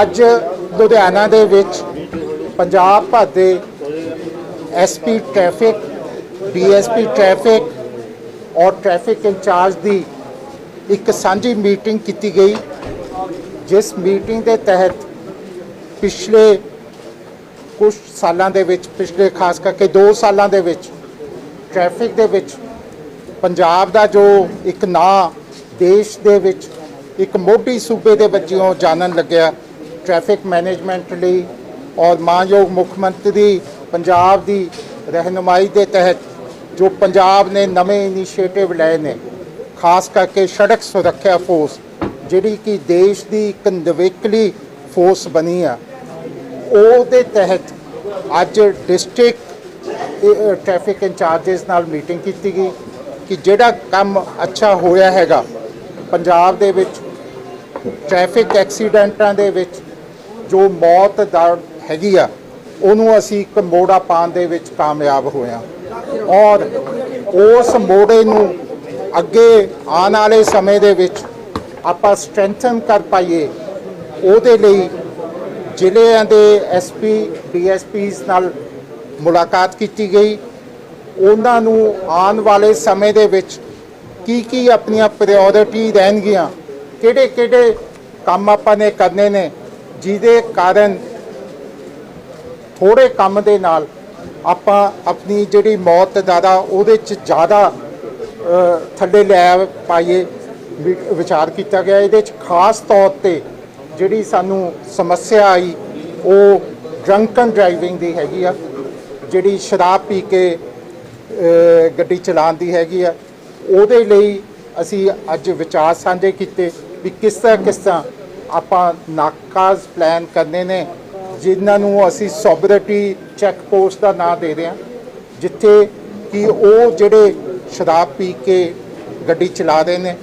ਅੱਜ ਲੁਧਿਆਣਾ ਦੇ ਵਿੱਚ ਪੰਜਾਬ ਭਰ ਦੇ ਐਸਪੀ ਟ੍ਰੈਫਿਕ ਡੀਐਸਪੀ ਟ੍ਰੈਫਿਕ ਔਰ ਟ੍ਰੈਫਿਕ ਇੰਚਾਰਜ ਦੀ ਇੱਕ ਸਾਂਝੀ ਮੀਟਿੰਗ ਕੀਤੀ ਗਈ। ਜਿਸ ਮੀਟਿੰਗ ਦੇ ਤਹਿਤ ਪਿਛਲੇ ਕੁਝ ਸਾਲਾਂ ਦੇ ਵਿੱਚ, ਪਿਛਲੇ ਖਾਸ ਕਰਕੇ 2 ਸਾਲਾਂ ਦੇ ਵਿੱਚ ਟ੍ਰੈਫਿਕ ਦੇ ਵਿੱਚ, ਪੰਜਾਬ ਦਾ ਜੋ ਇੱਕ ਨਾਂ ਦੇਸ਼ ਦੇ ਵਿੱਚ ਇੱਕ ਮੋਢੀ ਸੂਬੇ ਦੇ ਵਜੋਂ ਜਾਣਨ ਲੱਗਿਆ। ਟ੍ਰੈਫਿਕ ਮੈਨੇਜਮੈਂਟ ਲਈ ਔਰ ਮਾਨਯੋਗ ਮੁੱਖ ਮੰਤਰੀ ਪੰਜਾਬ ਦੀ ਰਹਿਨੁਮਾਈ ਦੇ ਤਹਿਤ ਜੋ ਪੰਜਾਬ ਨੇ ਨਵੇਂ ਇਨੀਸ਼ੀਏਟਿਵ ਲਏ ਨੇ, ਖਾਸ ਕਰਕੇ ਸੜਕ ਸੁਰੱਖਿਆ ਫੋਰਸ ਜਿਹੜੀ ਕਿ ਦੇਸ਼ ਦੀ ਇੱਕ ਨਿਵੇਕਲੀ ਫੋਰਸ ਬਣੀ ਆ। ਉਹਦੇ ਤਹਿਤ ਅੱਜ ਡਿਸਟ੍ਰਿਕਟ ਟ੍ਰੈਫਿਕ ਇੰਚਾਰਜਸ ਨਾਲ ਮੀਟਿੰਗ ਕੀਤੀ ਗਈ ਕਿ ਜਿਹੜਾ ਕੰਮ ਅੱਛਾ ਹੋਇਆ ਹੈਗਾ, ਪੰਜਾਬ ਦੇ ਵਿੱਚ ਟ੍ਰੈਫਿਕ ਐਕਸੀਡੈਂਟਾਂ ਦੇ ਵਿੱਚ ਜੋ ਮੌਤ ਦਰ ਹੈਗੀ ਆ, ਉਹਨੂੰ ਅਸੀਂ ਇੱਕ ਮੋੜਾ ਪਾਉਣ ਦੇ ਵਿੱਚ ਕਾਮਯਾਬ ਹੋਇਆ ਔਰ ਉਸ ਮੋੜੇ ਨੂੰ ਅੱਗੇ ਆਉਣ ਵਾਲੇ ਸਮੇਂ ਦੇ ਵਿੱਚ ਆਪਾਂ ਸਟਰੈਂਥਨ ਕਰ ਪਾਈਏ, ਉਹਦੇ ਲਈ ਜ਼ਿਲ੍ਹਿਆਂ ਦੇ ਐਸਪੀ ਡੀਐਸਪੀਸ ਨਾਲ ਮੁਲਾਕਾਤ ਕੀਤੀ ਗਈ। ਉਹਨਾਂ ਨੂੰ ਆਉਣ ਵਾਲੇ ਸਮੇਂ ਦੇ ਵਿੱਚ ਕੀ ਕੀ ਆਪਣੀਆਂ ਪ੍ਰਾਇੋਰਟੀ ਰਹਿਣਗੀਆਂ ਕਿਹੜੇ ਕਿਹੜੇ ਕੰਮ ਆਪਾਂ ਨੇ ਕਰਨੇ ਨੇ, ਜਿਹਦੇ ਕਾਰਨ ਥੋੜੇ ਕੰਮ ਦੇ ਨਾਲ ਆਪਾਂ ਆਪਣੀ ਜਿਹੜੀ ਮੌਤ ਦਾਦਾ ਉਹਦੇ ਚ ਜ਼ਿਆਦਾ ਥੱਲੇ ਲੈ ਪਾਈਏ ਵਿਚਾਰ ਕੀਤਾ ਗਿਆ। ਇਹਦੇ ਚ ਖਾਸ ਤੌਰ ਤੇ ਜਿਹੜੀ ਸਾਨੂੰ ਸਮੱਸਿਆ ਆਈ, ਉਹ ਡਰੰਕਨ ਡਰਾਈਵਿੰਗ ਦੀ ਹੈਗੀ ਆ, ਜਿਹੜੀ ਸ਼ਰਾਬ ਪੀ ਕੇ ਗੱਡੀ ਚਲਾਉਣ ਦੀ ਹੈਗੀ ਆ। ਉਹਦੇ ਲਈ ਅਸੀਂ ਅੱਜ ਵਿਚਾਰ ਸਾਂਝੇ ਕੀਤੇ ਵੀ ਕਿਸ ਤਰ੍ਹਾਂ ਕਿਸ ਤਰ੍ਹਾਂ ਆਪਾਂ ਨਾਕਾਜ਼ ਪਲਾਨ ਕਰਨੇ ਨੇ, ਜਿਨ੍ਹਾਂ ਨੂੰ ਅਸੀਂ ਸੋਬਰਿਟੀ ਚੈੱਕ ਪੋਸਟ ਦਾ ਨਾਂ ਦੇ ਰਹੇ ਹਾਂ, ਜਿੱਥੇ ਕਿ ਉਹ ਜਿਹੜੇ ਸ਼ਰਾਬ ਪੀ ਕੇ ਗੱਡੀ ਚਲਾ ਰਹੇ ਨੇ,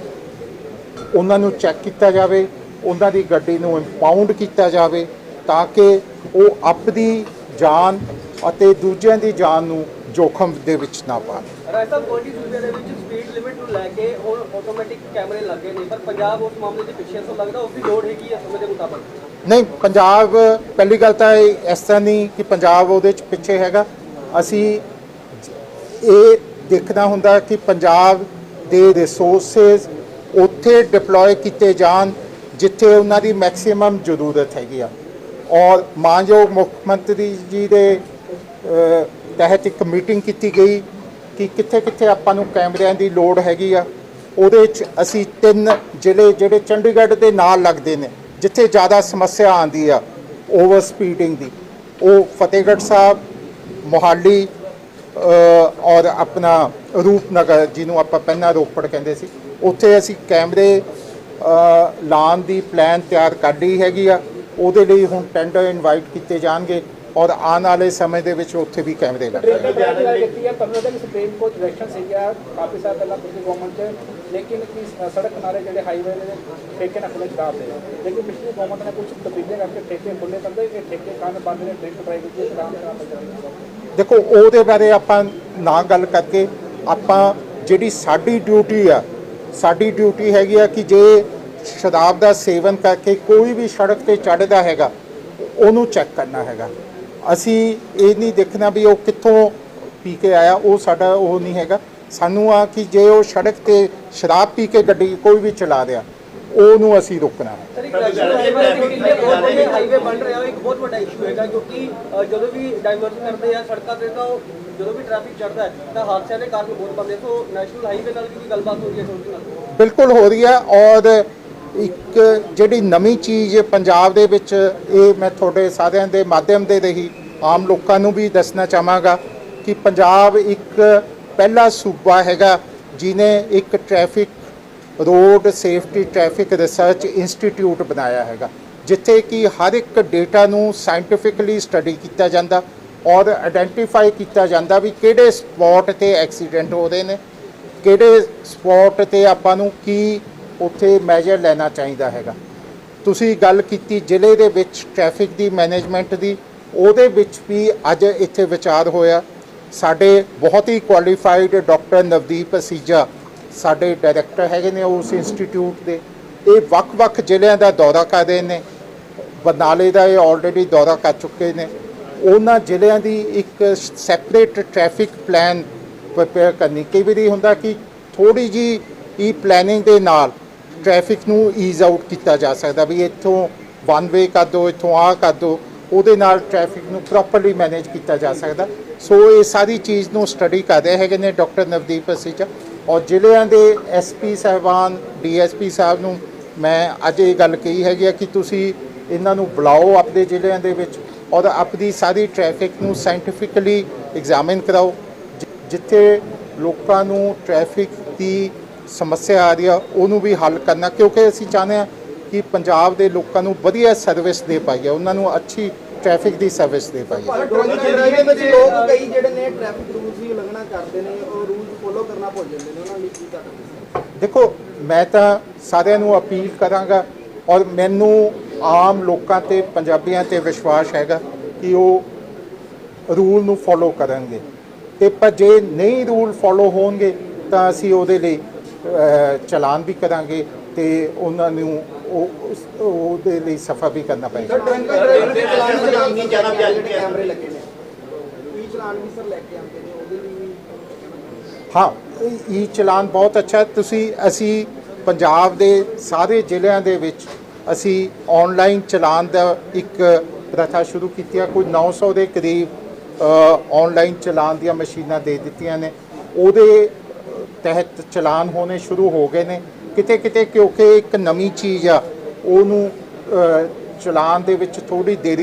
ਉਹਨਾਂ ਨੂੰ ਚੈੱਕ ਕੀਤਾ ਜਾਵੇ, ਉਹਨਾਂ ਦੀ ਗੱਡੀ ਨੂੰ ਇੰਪਾਊਂਡ ਕੀਤਾ ਜਾਵੇ, ਤਾਂ ਕਿ ਉਹ ਆਪਣੀ ਜਾਨ ਅਤੇ ਦੂਜਿਆਂ ਦੀ ਜਾਨ ਨੂੰ ਜੋਖਮ ਦੇ ਵਿੱਚ ਨਾ ਪਾਣ ਰਾਜ ਸਾਹਿਬ ਸੂਬੇ ਦੇ ਵਿੱਚ ਸਪੀਡ ਲਿਮਿਟ ਨੂੰ ਲੈ ਕੇ ਉਹ ਆਟੋਮੈਟਿਕ ਕੈਮਰੇ ਲੱਗੇ ਨੇ ਪਰ ਪੰਜਾਬ ਉਸ ਮਾਮਲੇ 'ਚ ਪਿੱਛੇ ਤੋਂ ਲੱਗਦਾ ਉਸ ਦੀ ਲੋੜ ਹੈਗੀ ਹੈ ਸਮੇਂ ਦੇ ਮੁਤਾਬਕ। ਨਹੀਂ ਪੰਜਾਬ ਪਹਿਲੀ ਗੱਲ ਤਾਂ ਇਸ ਤਰ੍ਹਾਂ ਨਹੀਂ ਕਿ ਪੰਜਾਬ ਉਹਦੇ ਚ ਪਿੱਛੇ ਹੈਗਾ। ਅਸੀਂ ਇਹ ਦੇਖਣਾ ਹੁੰਦਾ ਕਿ ਪੰਜਾਬ ਦੇ ਰਿਸੋਰਸਸ ਉੱਥੇ ਡਿਪਲੋਏ ਕੀਤੇ ਜਾਣ ਜਿੱਥੇ ਉਹਨਾਂ ਦੀ ਮੈਕਸਿਮਮ ਜ਼ਰੂਰਤ ਹੈਗੀ ਆ। ਔਰ ਮਾਨਯੋਗ ਮੁੱਖ ਮੰਤਰੀ ਜੀ ਦੇ ਤਹਿਤ ਇੱਕ ਮੀਟਿੰਗ ਕੀਤੀ ਗਈ ਕਿ ਕਿੱਥੇ ਕਿੱਥੇ ਆਪਾਂ ਨੂੰ ਕੈਮਰਿਆਂ ਦੀ ਲੋੜ ਹੈਗੀ ਆ। ਉਹਦੇ ਚ ਅਸੀਂ ਤਿੰਨ ਜ਼ਿਲ੍ਹੇ ਜਿਹੜੇ ਚੰਡੀਗੜ੍ਹ ਦੇ ਨਾਲ ਲੱਗਦੇ ਨੇ, ਜਿੱਥੇ ਜ਼ਿਆਦਾ ਸਮੱਸਿਆ ਆਉਂਦੀ ਆ ਓਵਰ ਸਪੀਡਿੰਗ ਦੀ। ਉਹ ਫਤਿਹਗੜ੍ਹ ਸਾਹਿਬ, ਮੋਹਾਲੀ ਔਰ ਆਪਣਾ ਰੂਪਨਗਰ, ਜਿਹਨੂੰ ਆਪਾਂ ਪਹਿਲਾਂ ਰੋਪੜ ਕਹਿੰਦੇ ਸੀ। ਉੱਥੇ ਅਸੀਂ ਕੈਮਰੇ ਲਾਉਣ ਦੀ ਪਲਾਨ ਤਿਆਰ ਕਰ ਲਈ ਹੈਗੀ ਆ। ਉਹਦੇ ਲਈ ਹੁਣ ਟੈਂਡਰ ਇਨਵਾਈਟ ਕੀਤੇ ਜਾਣਗੇ। ਔਰ ਆਉਣ ਵਾਲੇ ਸਮੇਂ ਦੇ ਵਿੱਚ ਉੱਥੇ ਵੀ ਕੈਮਰੇ ਲੱਗਣਗੇ ਕੀਤੀ ਹੈ ਸੁਪਰੀਮ ਕੋਰਟ ਡਾਇਰੈਕਸ਼ਨ ਸੀਗਾ ਕਾਫੀ ਸਾਲ ਪਹਿਲਾਂ ਪਿਛਲੀ ਗਵਰਨਮੈਂਟ 'ਚ ਲੇਕਿਨ ਕਿ ਸੜਕ ਕਿਨਾਰੇ ਜਿਹੜੇ ਹਾਈਵੇ ਦੇ ਠੇਕੇ ਨਾ ਖੁੱਲੇ ਚੜਾ ਦੇ ਲੇਕਿਨ ਪਿਛਲੀ ਗਵਰਨਮੈਂਟ ਨੇ ਕੁਝ ਤਬਦੀਲੀਆਂ ਕਰਕੇ ਠੇਕੇ ਖੁੱਲੇ ਕਰਦੇ ਇਹ ਠੇਕੇ ਕਾਰਨ ਬੰਦ ਨੇ ਡਰਿੰਕ ਪ੍ਰਾਈਵੇਟ ਦੀ ਦਿੱਤੇ ਦੇਖੋ ਉਹਦੇ ਬਾਰੇ ਆਪਾਂ ਨਾ ਗੱਲ ਕਰਕੇ ਆਪਾਂ ਜਿਹੜੀ ਸਾਡੀ ਡਿਊਟੀ ਆ ਸਾਡੀ ਡਿਊਟੀ ਹੈਗੀ ਆ ਕਿ ਜੇ ਸ਼ਰਾਬ ਦਾ ਸੇਵਨ ਕਰਕੇ ਕੋਈ ਵੀ ਸੜਕ ਤੇ ਚੜ੍ਹਦਾ ਹੈਗਾ ਉਹਨੂੰ ਚੈੱਕ ਕਰਨਾ ਹੈਗਾ। ਅਸੀਂ ਇਹ ਨਹੀਂ ਦੇਖਣਾ ਵੀ ਉਹ ਕਿੱਥੋਂ ਪੀ ਕੇ ਆਇਆ ਉਹ ਸਾਡਾ ਉਹ ਨਹੀਂ ਹੈਗਾ। ਸਾਨੂੰ ਆ ਕਿ ਜੇ ਉਹ ਸੜਕ ਤੇ ਸ਼ਰਾਬ ਪੀ ਕੇ ਗੱਡੀ ਕੋਈ ਵੀ ਚਲਾ ਰਿਹਾ ਉਹਨੂੰ ਅਸੀਂ ਰੋਕਣਾ ਹੈ। ਸਰ ਇੱਕ ਨੈਸ਼ਨਲ ਹਾਈਵੇ ਦੇ ਕਿੰਨੇ ਬਹੁਤ ਵੱਡੇ ਹਾਈਵੇ ਬਣ ਰਿਹਾ ਉਹ ਇੱਕ ਬਹੁਤ ਵੱਡਾ ਇਸ਼ੂ ਹੈਗਾ ਕਿਉਂਕਿ ਅ, ਜਦੋਂ ਵੀ ਡਾਇਵਰਟ ਕਰਦੇ ਆ ਸੜਕਾਂ ਤੇ ਤਾਂ ਉਹ ਜਦੋਂ ਵੀ ਟ੍ਰੈਫਿਕ ਚੜਦਾ ਹੈ ਤਾਂ ਹਾਦਸਿਆਂ ਦੇ ਕਾਰਨ ਬਹੁਤ ਬਣਦੇ ਸੋ ਨੈਸ਼ਨਲ ਹਾਈਵੇ ਨਾਲ ਵੀ ਕੋਈ ਗੱਲਬਾਤ ਹੋ ਰਹੀ ਹੈ ਤੁਹਾਡੇ ਨਾਲ? ਬਿਲਕੁਲ ਹੋ ਰਹੀ ਹੈ ਔਰ ਇੱਕ ਜਿਹੜੀ ਨਵੀਂ ਚੀਜ਼ ਪੰਜਾਬ ਦੇ ਵਿੱਚ ਇਹ ਮੈਂ ਤੁਹਾਡੇ ਸਾਰਿਆਂ ਦੇ ਮਾਧਿਅਮ ਦੇ ਰਹੀ ਆਮ ਲੋਕਾਂ ਨੂੰ ਵੀ ਦੱਸਣਾ ਚਾਹਾਂਗਾ ਕਿ ਪੰਜਾਬ ਇੱਕ ਪਹਿਲਾ ਸੂਬਾ ਹੈਗਾ ਜਿਨੇ ਇੱਕ traffic road safety traffic research institute ਬਣਾਇਆ ਹੈਗਾ, ਜਿੱਥੇ ਕਿ ਹਰ ਇੱਕ ਡੇਟਾ ਨੂੰ ਸਾਇੰਟੀਫਿਕਲੀ ਸਟੱਡੀ ਕੀਤਾ ਜਾਂਦਾ ਔਰ ਆਇਡੈਂਟੀਫਾਈ ਕੀਤਾ ਜਾਂਦਾ ਵੀ ਕਿਹੜੇ ਸਪੌਟ ਤੇ ਐਕਸੀਡੈਂਟ ਹੋ ਰਹੇ ਨੇ, ਕਿਹੜੇ ਸਪੌਟ ਤੇ ਆਪਾਂ ਨੂੰ ਕੀ ਉੱਥੇ ਮੈਜਰ ਲੈਣਾ ਚਾਹੀਦਾ ਹੈਗਾ। ਤੁਸੀਂ ਗੱਲ ਕੀਤੀ ਜ਼ਿਲ੍ਹੇ ਦੇ ਵਿੱਚ ਟ੍ਰੈਫਿਕ ਦੀ ਮੈਨੇਜਮੈਂਟ ਦੀ, ਉਹਦੇ ਵਿੱਚ ਵੀ ਅੱਜ ਇੱਥੇ ਵਿਚਾਰ ਹੋਇਆ। ਸਾਡੇ ਬਹੁਤ ਹੀ ਕੁਆਲੀਫਾਈਡ ਡਾਕਟਰ ਨਵਦੀਪ ਅਸੀਜਾ ਸਾਡੇ ਡਾਇਰੈਕਟਰ ਹੈਗੇ ਨੇ ਉਸ ਇੰਸਟੀਚਿਊਟ ਦੇ। ਇਹ ਵੱਖ-ਵੱਖ ਜ਼ਿਲ੍ਹਿਆਂ ਦਾ ਦੌਰਾ ਕਰ ਰਹੇ ਨੇ। ਬਰਨਾਲੇ ਦਾ ਇਹ ਆਲਰੇਡੀ ਦੌਰਾ ਕਰ ਚੁੱਕੇ ਨੇ। ਉਹਨਾਂ ਜ਼ਿਲ੍ਹਿਆਂ ਦੀ ਇੱਕ ਸੈਪਰੇਟ ਟ੍ਰੈਫਿਕ ਪਲਾਨ ਪ੍ਰਪੇਅਰ ਕਰਨੀ। ਕਈ ਵਾਰੀ ਹੁੰਦਾ ਕਿ ਥੋੜੀ ਜੀ ਈ ਪਲੈਨਿੰਗ ਦੇ ਨਾਲ ਟ੍ਰੈਫਿਕ ਨੂੰ ਈਜ਼ ਆਊਟ ਕੀਤਾ ਜਾ ਸਕਦਾ ਵੀ ਇੱਥੋਂ ਵਨ ਵੇ ਕਰ ਦਿਓ, ਇੱਥੋਂ ਆ ਕਰ ਦਿਓ, ਉਹਦੇ ਨਾਲ ਟ੍ਰੈਫਿਕ ਨੂੰ ਪ੍ਰੋਪਰਲੀ ਮੈਨੇਜ ਕੀਤਾ ਜਾ ਸਕਦਾ। ਸੋ ਇਹ ਸਾਰੀ ਚੀਜ਼ ਨੂੰ ਸਟੱਡੀ ਕਰ ਰਹੇ ਹੈਗੇ ਨੇ ਡਾਕਟਰ ਨਵਦੀਪ ਅਸੀਜਾ ਔਰ ਜ਼ਿਲ੍ਹਿਆਂ ਦੇ ਐਸਪੀ ਸਾਹਿਬਾਨ ਡੀਐਸਪੀ ਸਾਹਿਬ ਨੂੰ ਮੈਂ ਅੱਜ ਇਹ ਗੱਲ ਕਹੀ ਹੈਗੀ ਆ ਕਿ ਤੁਸੀਂ ਇਹਨਾਂ ਨੂੰ ਬੁਲਾਓ ਆਪਣੇ ਜ਼ਿਲ੍ਹਿਆਂ ਦੇ ਵਿੱਚ ਔਰ ਆਪਣੀ ਸਾਰੀ ਟ੍ਰੈਫਿਕ ਨੂੰ ਸਾਇੰਟੀਫਿਕਲੀ ਐਗਜ਼ਾਮਿਨ ਕਰਾਓ। ਜਿੱਥੇ ਲੋਕਾਂ ਨੂੰ ਟ੍ਰੈਫਿਕ ਦੀ ਸਮੱਸਿਆ ਆ ਰਹੀ ਆ ਉਹਨੂੰ ਵੀ ਹੱਲ ਕਰਨਾ ਕਿਉਂਕਿ ਅਸੀਂ ਚਾਹੁੰਦੇ ਹਾਂ ਕਿ ਪੰਜਾਬ ਦੇ ਲੋਕਾਂ ਨੂੰ ਵਧੀਆ ਸਰਵਿਸ ਦੇ ਪਾਈਏ ਉਹਨਾਂ ਨੂੰ ਅੱਛੀ ਟ੍ਰੈਫਿਕ ਦੀ ਸਰਵਿਸ ਦੇ ਪਾਈਏ। ਟੋਲੀ ਦੇ ਵਿੱਚ ਲੋਕ ਕਈ ਜਿਹੜੇ ਨੇ ਟ੍ਰੈਫਿਕ ਰੂਲਸ ਦੀ ਉਲੰਘਣਾ ਕਰਦੇ ਨੇ ਉਹ ਰੂਲਸ ਫੋਲੋ ਕਰਨਾ ਭੁੱਲ ਜਾਂਦੇ ਨੇ ਉਹਨਾਂ ਲਈ ਕੀ ਕਰਨਾ ਦੇਖੋ ਮੈਂ ਤਾਂ ਸਾਰਿਆਂ ਨੂੰ ਅਪੀਲ ਕਰਾਂਗਾ ਔਰ ਮੈਨੂੰ ਆਮ ਲੋਕਾਂ ਤੇ ਪੰਜਾਬੀਆਂ ਤੇ ਵਿਸ਼ਵਾਸ ਹੈਗਾ ਕਿ ਉਹ ਰੂਲ ਨੂੰ ਫੋਲੋ ਕਰਨਗੇ ਤੇ ਪਰ ਜੇ ਨਹੀਂ ਰੂਲ ਫੋਲੋ ਹੋਣਗੇ ਤਾਂ ਅਸੀਂ ਉਹਦੇ ਲਈ ਚਲਾਨ ਵੀ ਕਰਾਂਗੇ ਤੇ ਉਹਨਾਂ ਨੂੰ ਉਹ ਉਹਦੇ ਲਈ ਸਫਾ ਵੀ ਕਰਨਾ ਪਏਗਾ। ਹਾਂ ਇਹ ਚਲਾਨ ਬਹੁਤ ਅੱਛਾ ਹੈ। ਤੁਸੀਂ ਅਸੀਂ ਪੰਜਾਬ ਦੇ ਸਾਰੇ ਜ਼ਿਲ੍ਹਿਆਂ ਦੇ ਵਿੱਚ ਅਸੀਂ ਆਨਲਾਈਨ ਚਲਾਨ ਦਾ ਇੱਕ ਪ੍ਰਥਾ ਸ਼ੁਰੂ ਕੀਤੀ ਹੈ ਕੋਈ 900 ਦੇ ਕਰੀਬ ਆਨਲਾਈਨ ਚਲਾਨ ਦੀਆਂ ਮਸ਼ੀਨਾਂ ਦੇ ਦਿੱਤੀਆਂ ਨੇ। ਉਹਦੇ ਤਹਿਤ ਚਲਾਨ ਹੋਣੇ ਸ਼ੁਰੂ ਹੋ ਗਏ ਨੇ। ਕਿਤੇ ਕਿਤੇ ਕਿਉਂਕਿ ਇੱਕ ਨਵੀਂ ਚੀਜ਼ ਆ ਉਹਨੂੰ ਅ, ਚਲਾਨ ਦੇ ਵਿੱਚ ਥੋੜੀ ਦੇਰੀ